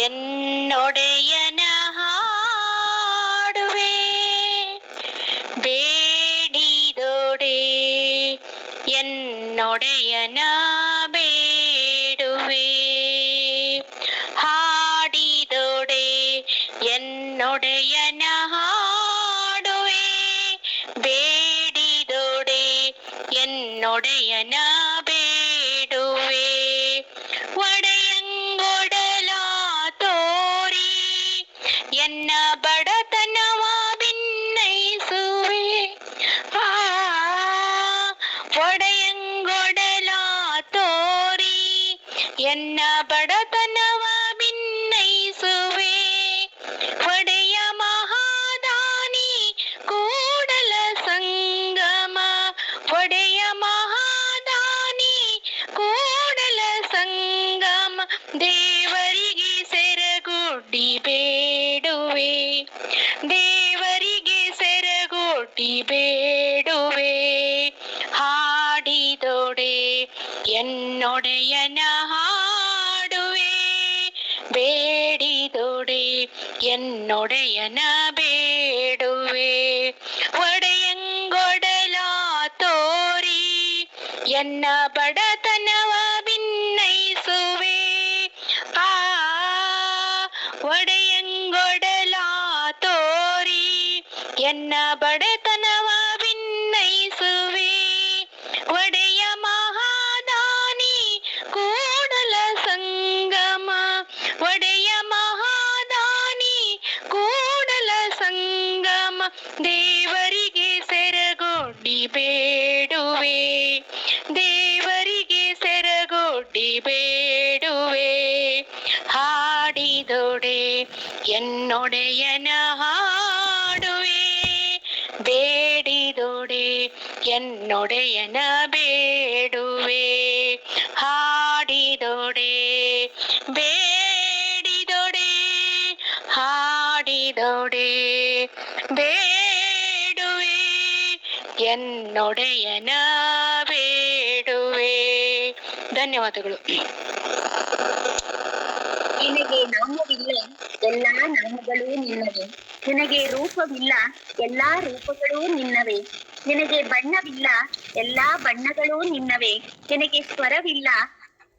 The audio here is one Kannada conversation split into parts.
என்னுடைய நாடுவே வேடிதோடே என்னுடைய நாடுவே ஹாடிதோடே என்னுடைய நாடுவே வேடிதோடே என்னுடைய நா ದೇವರಿಗೆ ಸೆರಗುಡ್ಡಿ ಬೇಡುವೆ ದೇವರಿಗೆ ಸೆರಗುಡ್ಡಿ ಬೇಡುವೆ ಹಾಡಿದೊಡೆ என்னுடையன ಹಾಡುವೆ ಬೇಡಿದೊಡೆ என்னுடையன ಬೇಡುವೆ ಒಡೆಯಂಗೊಡಲ ತೋರಿ ಎನ್ನ ಬಡತನ ಎನ್ನ ಬಡತನವ ವಿನ್ನೈಸುವೆ ಒಡೆಯ ಮಹಾದಾನಿ ಕೂಡಲ ಸಂಗಮ. ಒಡೆಯ ಮಹಾದಾನಿ ಕೂಡಲ ಸಂಗಮ. ದೇವರಿಗೆ ಸೆರಗೊಡ್ಡಿ ಬೇಡುವೆ. ದೇವರಿಗೆ ಸೆರಗೊಡ್ಡಿ ಬೇಡುವೆ. ಹಾಡಿದೊಡೆ என்னுடைய நகா ಎನ್ನೊಡೆಯನ ಬೇಡುವೆ ಹಾಡಿದೊಡೆ, ಬೇಡಿದೊಡೆ, ಹಾಡಿದೊಡೆ, ಬೇಡುವೆ ಎನ್ನೊಡೆಯನ ಬೇಡುವೆ ಧನ್ಯವಾದಗಳು. ನಿನಗೆ ನಾಮವಿಲ್ಲ, ಎಲ್ಲ ನಾಮಗಳೂ ನಿನ್ನವೇ. ನಿನಗೆ ರೂಪವಿಲ್ಲ, ಎಲ್ಲ ರೂಪಗಳೂ ನಿನ್ನವೇ. ನಿನಗೆ ಬಣ್ಣವಿಲ್ಲ, ಎಲ್ಲಾ ಬಣ್ಣಗಳೂ ನಿನ್ನವೇ. ನಿನಗೆ ಸ್ವರವಿಲ್ಲ,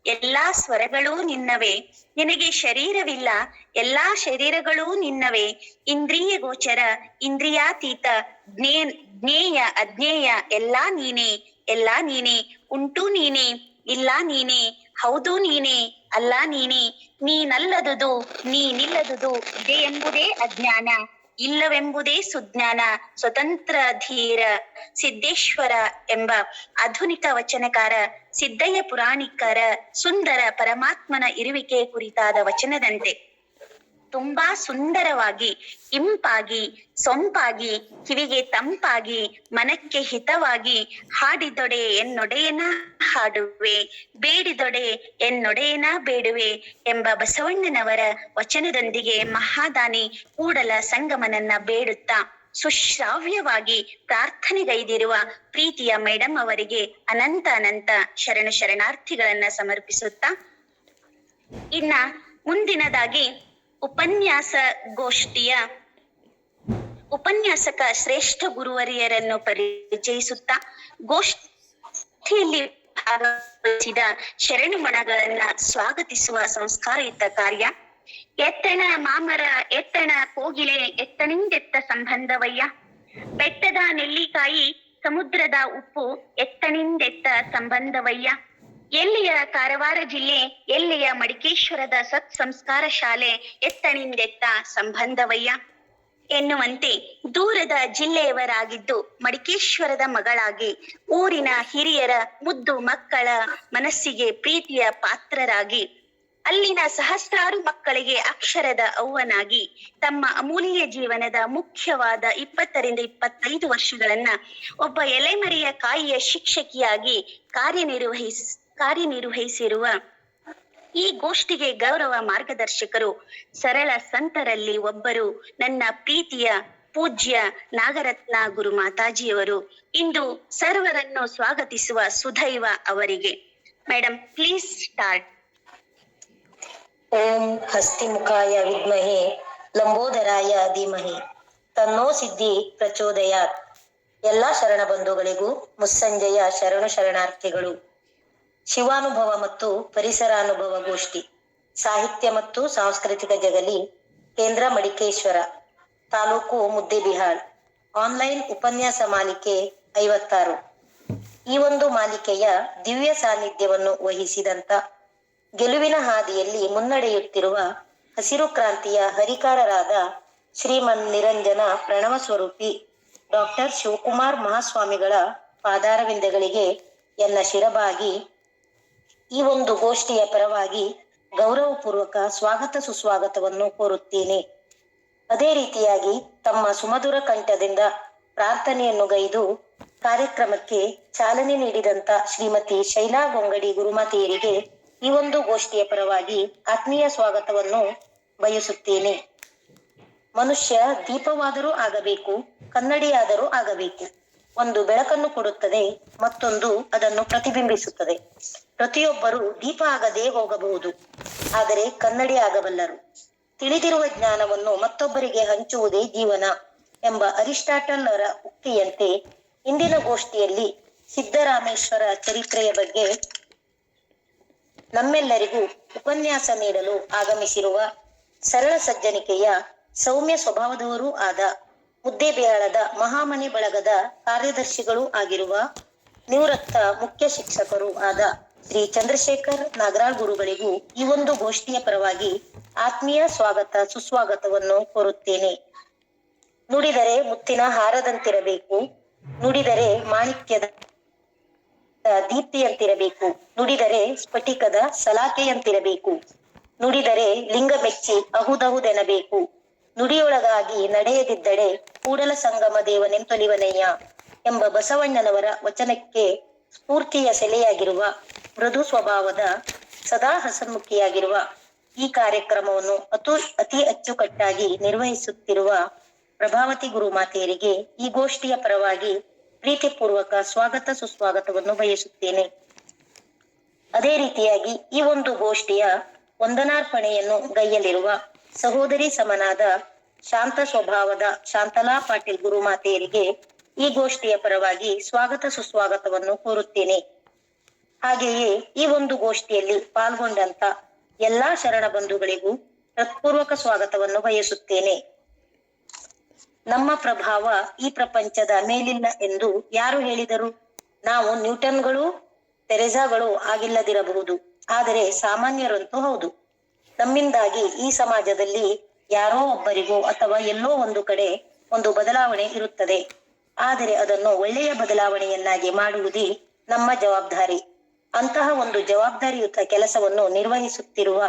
ಎಲ್ಲಾ ಸ್ವರಗಳೂ ನಿನ್ನವೇ. ನಿನಗೆ ಶರೀರವಿಲ್ಲ, ಎಲ್ಲಾ ಶರೀರಗಳೂ ನಿನ್ನವೇ. ಇಂದ್ರಿಯ ಗೋಚರ, ಇಂದ್ರಿಯಾತೀತ ಜ್ಞೇ ಜ್ಞೇಯ, ಅಜ್ಞೇಯ, ಎಲ್ಲಾ ನೀನೇ ಎಲ್ಲಾ ನೀನೇ. ಉಂಟು ನೀನೇ, ಇಲ್ಲ ನೀನೇ, ಹೌದು ನೀನೇ, ಅಲ್ಲ ನೀನೇ. ನೀನಲ್ಲದುದು, ನೀನಿಲ್ಲದುದು ಇದೆ ಎಂಬುದೇ ಅಜ್ಞಾನ. ಇಲ್ಲವೆಂಬುದೇ ಸುಜ್ಞಾನ, ಸ್ವತಂತ್ರ, ಧೀರ, ಸಿದ್ದೇಶ್ವರ ಎಂಬ ಆಧುನಿಕ ವಚನಕಾರ ಸಿದ್ದಯ್ಯ ಪುರಾಣಿಕರ ಸುಂದರ ಪರಮಾತ್ಮನ ಇರುವಿಕೆ ಕುರಿತಾದ ವಚನದಂತೆ. ತುಂಬಾ ಸುಂದರವಾಗಿ, ಇಂಪಾಗಿ, ಸೊಂಪಾಗಿ, ಕಿವಿಗೆ ತಂಪಾಗಿ, ಮನಕ್ಕೆ ಹಿತವಾಗಿ ಹಾಡಿದೊಡೆ ಎನ್ನೊಡೆಯನ ಹಾಡುವೆ, ಬೇಡಿದೊಡೆ ಎನ್ನೊಡೆಯನ ಬೇಡುವೆ ಎಂಬ ಬಸವಣ್ಣನವರ ವಚನದೊಂದಿಗೆ ಮಹಾದಾನಿ ಕೂಡಲ ಸಂಗಮನನ್ನ ಬೇಡುತ್ತಾ ಸುಶ್ರಾವ್ಯವಾಗಿ ಪ್ರಾರ್ಥನೆಗೈದಿರುವ ಪ್ರೀತಿಯ ಮೇಡಮ್ ಅವರಿಗೆ ಅನಂತ ಅನಂತ ಶರಣ ಶರಣಾರ್ಥಿಗಳನ್ನ ಸಮರ್ಪಿಸುತ್ತಾ ಇನ್ನ ಮುಂದಿನದಾಗಿ ಉಪನ್ಯಾಸ ಗೋಷ್ಠಿಯ ಉಪನ್ಯಾಸಕ ಶ್ರೇಷ್ಠ ಗುರುವರಿಯರನ್ನು ಪರಿಚಯಿಸುತ್ತಾ ಗೋಷ್ಠಿಯಲ್ಲಿ ಭಾಗವಹಿಸಿದ ಶರಣು ಮಣಗಳನ್ನ ಸ್ವಾಗತಿಸುವ ಸಂಸ್ಕಾರಯುತ ಕಾರ್ಯ. ಎತ್ತಣ ಮಾಮರ, ಎತ್ತಣ ಕೋಗಿಲೆ, ಎತ್ತಣಿಂದೆತ್ತ ಸಂಬಂಧವಯ್ಯ. ಬೆಟ್ಟದ ನೆಲ್ಲಿಕಾಯಿ, ಸಮುದ್ರದ ಉಪ್ಪು, ಎತ್ತಣಿಂದೆತ್ತ ಸಂಬಂಧವಯ್ಯ. ಎಲ್ಲಿಯ ಕಾರವಾರ ಜಿಲ್ಲೆ, ಎಲ್ಲಿಯ ಮಡಿಕೇಶ್ವರದ ಸತ್ ಸಂಸ್ಕಾರ ಶಾಲೆ ಎತ್ತಣಿಂದೆತ್ತ ಸಂಬಂಧವಯ್ಯ? ಎನ್ನುವಂತೆ ದೂರದ ಜಿಲ್ಲೆಯವರಾಗಿದ್ದು ಮಡಿಕೇಶ್ವರದ ಮಗಳಾಗಿ ಊರಿನ ಹಿರಿಯರ ಮುದ್ದು ಮಕ್ಕಳ ಮನಸ್ಸಿಗೆ ಪ್ರೀತಿಯ ಪಾತ್ರರಾಗಿ, ಅಲ್ಲಿನ ಸಹಸ್ರಾರು ಮಕ್ಕಳಿಗೆ ಅಕ್ಷರದ ಅವ್ವನಾಗಿ ತಮ್ಮ ಅಮೂಲ್ಯ ಜೀವನದ ಮುಖ್ಯವಾದ ಇಪ್ಪತ್ತರಿಂದ ಇಪ್ಪತ್ತೈದು ವರ್ಷಗಳನ್ನ ಒಬ್ಬ ಎಲೆಮರೆಯ ಕಾಯಿಯ ಶಿಕ್ಷಕಿಯಾಗಿ ಕಾರ್ಯನಿರ್ವಹಿಸ್ ಕಾರ್ಯನಿರ್ವಹಿಸಿರುವ ಈ ಗೋಷ್ಠಿಗೆ ಗೌರವ ಮಾರ್ಗದರ್ಶಕರು, ಸರಳ ಸಂತರಲ್ಲಿ ಒಬ್ಬರು ನನ್ನ ಪ್ರೀತಿಯ ಪೂಜ್ಯ ನಾಗರತ್ನ ಗುರು ಮಾತಾಜಿಯವರು. ಇಂದು ಸರ್ವರನ್ನು ಸ್ವಾಗತಿಸುವ ಸುಧೈವ ಅವರಿಗೆ. ಮೇಡಮ್ ಪ್ಲೀಸ್ ಸ್ಟಾರ್ಟ್ ಓಂ ಹಸ್ತಿಮುಖಾಯ ವಿದ್ಮಹೆ, ಲಂಬೋದರಾಯ ಧೀಮಹಿ. ತನ್ನೋ ಸಿದ್ಧಿ ಪ್ರಚೋದಯಾತ್. ಎಲ್ಲಾ ಶರಣ ಬಂಧುಗಳಿಗೂ ಮುಸ್ಸಂಜೆಯ ಶರಣು ಶರಣಾರ್ಥಿಗಳು. ಶಿವಾನುಭವ ಮತ್ತು ಪರಿಸರ ಅನುಭವ ಗೋಷ್ಠಿ, ಸಾಹಿತ್ಯ ಮತ್ತು ಸಾಂಸ್ಕೃತಿಕ ಜಗಲಿ, ಕೇಂದ್ರ ಮಡಿಕೇಶ್ವರ, ತಾಲೂಕು ಮುದ್ದೇಬಿಹಾಳ್. ಆನ್ಲೈನ್ ಉಪನ್ಯಾಸ ಮಾಲಿಕೆ ಐವತ್ತಾರು. ಈ ಒಂದು ಮಾಲಿಕೆಯ ದಿವ್ಯ ಸಾನ್ನಿಧ್ಯವನ್ನು ವಹಿಸಿದಂತ ಗೆಲುವಿನ ಹಾದಿಯಲ್ಲಿ ಮುನ್ನಡೆಯುತ್ತಿರುವ ಹಸಿರು ಕ್ರಾಂತಿಯ ಹರಿಕಾರರಾದ ಶ್ರೀಮನ್ ನಿರಂಜನ ಪ್ರಣವ ಸ್ವರೂಪಿ ಡಾಕ್ಟರ್ ಶಿವಕುಮಾರ್ ಮಹಾಸ್ವಾಮಿಗಳ ಪಾದಾರವಿಂದಗಳಿಗೆ ಎನ್ನ ಶಿರಬಾಗಿ ಈ ಒಂದು ಗೋಷ್ಠಿಯ ಪರವಾಗಿ ಗೌರವಪೂರ್ವಕ ಸ್ವಾಗತ ಸುಸ್ವಾಗತವನ್ನು ಕೋರುತ್ತೇನೆ. ಅದೇ ರೀತಿಯಾಗಿ ತಮ್ಮ ಸುಮಧುರ ಕಂಠದಿಂದ ಪ್ರಾರ್ಥನೆಯನ್ನು ಗೈದು ಕಾರ್ಯಕ್ರಮಕ್ಕೆ ಚಾಲನೆ ನೀಡಿದಂತ ಶ್ರೀಮತಿ ಶೈಲಾ ಗೊಂಗಡಿ ಗುರುಮತಿಯರಿಗೆ ಈ ಒಂದು ಗೋಷ್ಠಿಯ ಪರವಾಗಿ ಆತ್ಮೀಯ ಸ್ವಾಗತವನ್ನು ಬಯಸುತ್ತೇನೆ. ಮನುಷ್ಯ ದೀಪವಾದರೂ ಆಗಬೇಕು, ಕನ್ನಡಿಯಾದರೂ ಆಗಬೇಕು. ಒಂದು ಬೆಳಕನ್ನು ಕೊಡುತ್ತದೆ ಮತ್ತೊಂದು ಅದನ್ನು ಪ್ರತಿಬಿಂಬಿಸುತ್ತದೆ. ಪ್ರತಿಯೊಬ್ಬರು ದೀಪ ಆಗದೆ ಹೋಗಬಹುದು, ಆದರೆ ಕನ್ನಡಿ ಆಗಬಲ್ಲರು. ತಿಳಿದಿರುವ ಜ್ಞಾನವನ್ನು ಮತ್ತೊಬ್ಬರಿಗೆ ಹಂಚುವುದೇ ಜೀವನ ಎಂಬ ಅರಿಸ್ಟಾಟಲ್ ಅವರ ಉಕ್ತಿಯಂತೆ ಇಂದಿನ ಗೋಷ್ಠಿಯಲ್ಲಿ ಸಿದ್ದರಾಮೇಶ್ವರ ಚರಿತ್ರೆಯ ಬಗ್ಗೆ ನಮ್ಮೆಲ್ಲರಿಗೂ ಉಪನ್ಯಾಸ ನೀಡಲು ಆಗಮಿಸಿರುವ ಸರಳ ಸಜ್ಜನಿಕೆಯ ಸೌಮ್ಯ ಸ್ವಭಾವದವರೂ ಆದ ಮುದ್ದೇಬಿಹಾಳದ ಮಹಾಮನೆ ಬಳಗದ ಕಾರ್ಯದರ್ಶಿಗಳೂ ಆಗಿರುವ ನಿವೃತ್ತ ಮುಖ್ಯ ಶಿಕ್ಷಕರು ಆದ ಶ್ರೀ ಚಂದ್ರಶೇಖರ್ ನಾಗರಾಳ್ ಗುರುಗಳಿಗೂ ಈ ಒಂದು ಗೋಷ್ಠಿಯ ಪರವಾಗಿ ಆತ್ಮೀಯ ಸ್ವಾಗತ, ಸುಸ್ವಾಗತವನ್ನು ಕೋರುತ್ತೇನೆ. ನುಡಿದರೆ ಮುತ್ತಿನ ಹಾರದಂತಿರಬೇಕು, ನುಡಿದರೆ ಮಾಣಿಕ್ಯದ ದೀಪ್ತಿಯಂತಿರಬೇಕು, ನುಡಿದರೆ ಸ್ಫಟಿಕದ ಸಲಾಕೆಯಂತಿರಬೇಕು, ನುಡಿದರೆ ಲಿಂಗ ಮೆಚ್ಚಿ ಅಹುದಹುದೆನಬೇಕು, ನುಡಿಯೊಳಗಾಗಿ ನಡೆಯದಿದ್ದಡೆ ಕೂಡಲ ಸಂಗಮ ದೇವನೆಂತೊಲಿವನಯ್ಯ ಎಂಬ ಬಸವಣ್ಣನವರ ವಚನಕ್ಕೆ ಸ್ಫೂರ್ತಿಯ ಸೆಲೆಯಾಗಿರುವ ಮೃದು ಸ್ವಭಾವದ ಸದಾ ಹಸನ್ಮುಖಿಯಾಗಿರುವ ಈ ಕಾರ್ಯಕ್ರಮವನ್ನು ಅತು ಅತಿ ಅಚ್ಚುಕಟ್ಟಾಗಿ ನಿರ್ವಹಿಸುತ್ತಿರುವ ಪ್ರಭಾವತಿ ಗುರುಮಾತೆಯರಿಗೆ ಈ ಗೋಷ್ಠಿಯ ಪರವಾಗಿ ಪ್ರೀತಿಪೂರ್ವಕ ಸ್ವಾಗತ ಸುಸ್ವಾಗತವನ್ನು ಬಯಸುತ್ತೇನೆ. ಅದೇ ರೀತಿಯಾಗಿ ಈ ಒಂದು ಗೋಷ್ಠಿಯ ವಂದನಾರ್ಪಣೆಯನ್ನು ಗೈಯಲಿರುವ ಸಹೋದರಿ ಸಮನಾದ ಶಾಂತ ಸ್ವಭಾವದ ಶಾಂತಲಾ ಪಾಟೀಲ್ ಗುರುಮಾತೆಯರಿಗೆ ಈ ಗೋಷ್ಠಿಯ ಪರವಾಗಿ ಸ್ವಾಗತ ಸುಸ್ವಾಗತವನ್ನು ಕೋರುತ್ತೇನೆ. ಹಾಗೆಯೇ ಈ ಒಂದು ಗೋಷ್ಠಿಯಲ್ಲಿ ಪಾಲ್ಗೊಂಡಂತ ಎಲ್ಲಾ ಶರಣ ಬಂಧುಗಳಿಗೂ ಹೃತ್ಪೂರ್ವಕ ಸ್ವಾಗತವನ್ನು ಬಯಸುತ್ತೇನೆ. ನಮ್ಮ ಪ್ರಭಾವ ಈ ಪ್ರಪಂಚದ ಮೇಲಿಲ್ಲ ಎಂದು ಯಾರು ಹೇಳಿದರು? ನಾವು ನ್ಯೂಟನ್ಗಳು ತೆರೆಜಾಗಳು ಆಗಿಲ್ಲದಿರಬಹುದು, ಆದರೆ ಸಾಮಾನ್ಯರಂತೂ ಹೌದು. ನಮ್ಮಿಂದಾಗಿ ಈ ಸಮಾಜದಲ್ಲಿ ಯಾರೋ ಒಬ್ಬರಿಗೋ ಅಥವಾ ಎಲ್ಲೋ ಒಂದು ಕಡೆ ಒಂದು ಬದಲಾವಣೆ ಇರುತ್ತದೆ. ಆದರೆ ಅದನ್ನು ಒಳ್ಳೆಯ ಬದಲಾವಣೆಯನ್ನಾಗಿ ಮಾಡುವುದೇ ನಮ್ಮ ಜವಾಬ್ದಾರಿ. ಅಂತಹ ಒಂದು ಜವಾಬ್ದಾರಿಯುತ ಕೆಲಸವನ್ನು ನಿರ್ವಹಿಸುತ್ತಿರುವ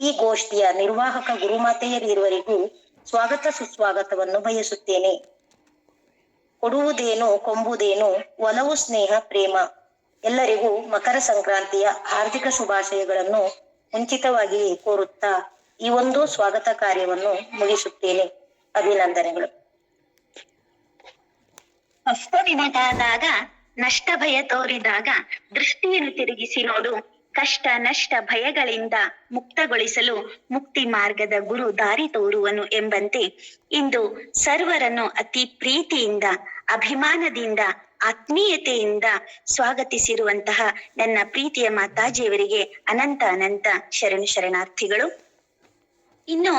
ಈ ಗೋಷ್ಠಿಯ ನಿರ್ವಾಹಕ ಗುರುಮಾತೆಯರಿರುವರಿಗೂ ಸ್ವಾಗತ ಸುಸ್ವಾಗತವನ್ನು ಬಯಸುತ್ತೇನೆ. ಕೊಡುವುದೇನು ಕೊಂಬುದೇನು ಒಲವು ಸ್ನೇಹ ಪ್ರೇಮ ಎಲ್ಲರಿಗೂ ಮಕರ ಸಂಕ್ರಾಂತಿಯ ಹಾರ್ದಿಕ ಶುಭಾಶಯಗಳನ್ನು ಮುಂಚಿತವಾಗಿ ಕೋರುತ್ತಾ ಈ ಒಂದು ಸ್ವಾಗತ ಕಾರ್ಯವನ್ನು ಮುಗಿಸುತ್ತೇನೆ. ಅಭಿನಂದನೆಗಳು. ಹೊಸ ದಿನದಾದಾಗ ನಷ್ಟ ಭಯ ತೋರಿದಾಗ ದೃಷ್ಟಿಯನ್ನು ತಿರುಗಿಸಿ ನೋಡು. ಕಷ್ಟ, ನಷ್ಟ ಭಯಗಳಿಂದ ಮುಕ್ತಗೊಳಿಸಲು ಮುಕ್ತಿ ಮಾರ್ಗದ ಗುರು ದಾರಿ ತೋರುವನು ಎಂಬಂತೆ ಇಂದು ಸರ್ವರನ್ನು ಅತಿ ಪ್ರೀತಿಯಿಂದ, ಅಭಿಮಾನದಿಂದ, ಆತ್ಮೀಯತೆಯಿಂದ ಸ್ವಾಗತಿಸಿರುವಂತಹ ನನ್ನ ಪ್ರೀತಿಯ ಮಾತಾಜಿಯವರಿಗೆ ಅನಂತ ಅನಂತ ಶರಣು ಶರಣಾರ್ಥಿಗಳು. ಇನ್ನು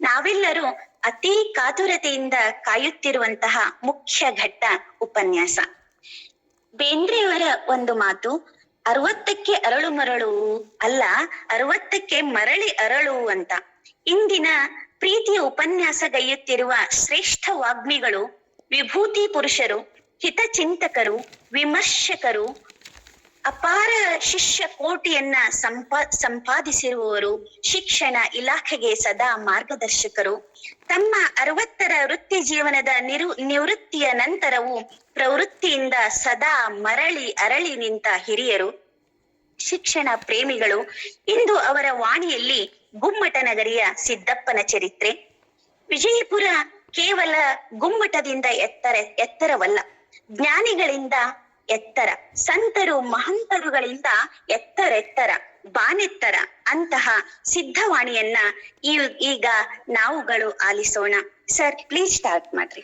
ನಾವೆಲ್ಲರೂ ಅತಿ ಕಾತುರತೆಯಿಂದ ಕಾಯುತ್ತಿರುವಂತಹ ಮುಖ್ಯ ಘಟ್ಟ ಉಪನ್ಯಾಸ. ಬೇಂದ್ರೆಯವರ ಒಂದು ಮಾತು, ಅರವತ್ತಕ್ಕೆ ಅರಳು ಮರಳು ಅಲ್ಲ, ಅರವತ್ತಕ್ಕೆ ಮರಳಿ ಅರಳು ಅಂತ. ಇಂದಿನ ಪ್ರೀತಿಯ ಉಪನ್ಯಾಸಗೈಯುತ್ತಿರುವ ಶ್ರೇಷ್ಠ ವಾಗ್ಮಿಗಳು, ವಿಭೂತಿ ಪುರುಷರು, ಹಿತಚಿಂತಕರು, ವಿಮರ್ಶಕರು ಅಪಾರ ಶಿಷ್ಯ ಕೋಟಿಯನ್ನ ಸಂಪಾ, ಸಂಪಾದಿಸಿರುವವರು ಶಿಕ್ಷಣ ಇಲಾಖೆಗೆ ಸದಾ ಮಾರ್ಗದರ್ಶಕರು. ತಮ್ಮ ಅರವತ್ತರ ವೃತ್ತಿ ಜೀವನದ ನಿರು, ನಿವೃತ್ತಿಯ ನಂತರವೂ ಪ್ರವೃತ್ತಿಯಿಂದ ಸದಾ ಮರಳಿ ಅರಳಿ ನಿಂತ ಹಿರಿಯರು. ಶಿಕ್ಷಣ ಪ್ರೇಮಿಗಳು, ಇಂದು ಅವರ ವಾಣಿಯಲ್ಲಿ ಗುಮ್ಮಟ ನಗರಿಯ ಸಿದ್ದಪ್ಪನ ಚರಿತ್ರೆ. ವಿಜಯಪುರ ಕೇವಲ ಗುಮ್ಮಟದಿಂದ ಎತ್ತರ, ಎತ್ತರವಲ್ಲ, ಜ್ಞಾನಿಗಳಿಂದ ಎತ್ತರ. ಸಂತರು ಮಹಂತರುಗಳಿಂದ ಎತ್ತರೆತ್ತರ ಬಾನೆತ್ತರ ಅಂತಹ ಸಿದ್ಧವಾಣಿಯನ್ನ ಈಗ ನಾವುಗಳು ಆಲಿಸೋಣ. ಸರ್ ಪ್ಲೀಸ್ ಸ್ಟಾರ್ಟ್ ಮಾಡ್ರಿ.